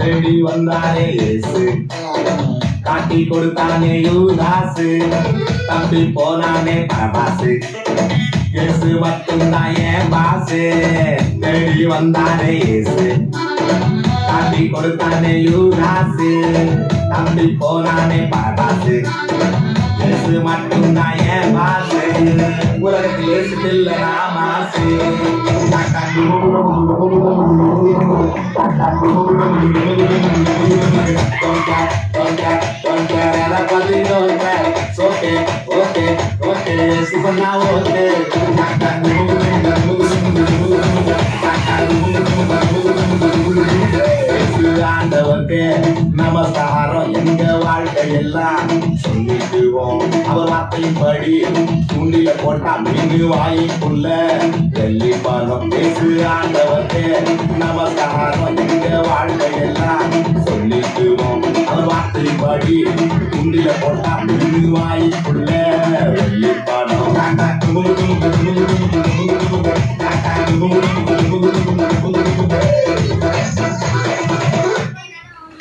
தேடி வந்தானே இயேசு. காட்டி கொடுத்தானே யூதாசு. தம்பி போனானே பரபாசு. இயேசு மட்டும்தான் என் பாசு. தேடி வந்தானே இயேசு. காட்டி கொடுத்தானே யூதாசு. தம்பி போனானே பரபாசு. இயேசு மட்டும்தான் என் பாசு. உலகத்தில் இயேசு இல்லை மாசு. நமஸ்காரம் எங்க வாழ்க்கை எல்லாம் சொல்லிக்குவோம் அவர் வார்த்தையின்படி துண்டில போட்டா மீன் வாய்க்குள்ள வெள்ளி பணம் பேசு நமஸ்காரம் எங்க வார்த்தையின்படி துண்டில போட்டா மீன் வாய்க்குள்ள வெள்ளி பணம்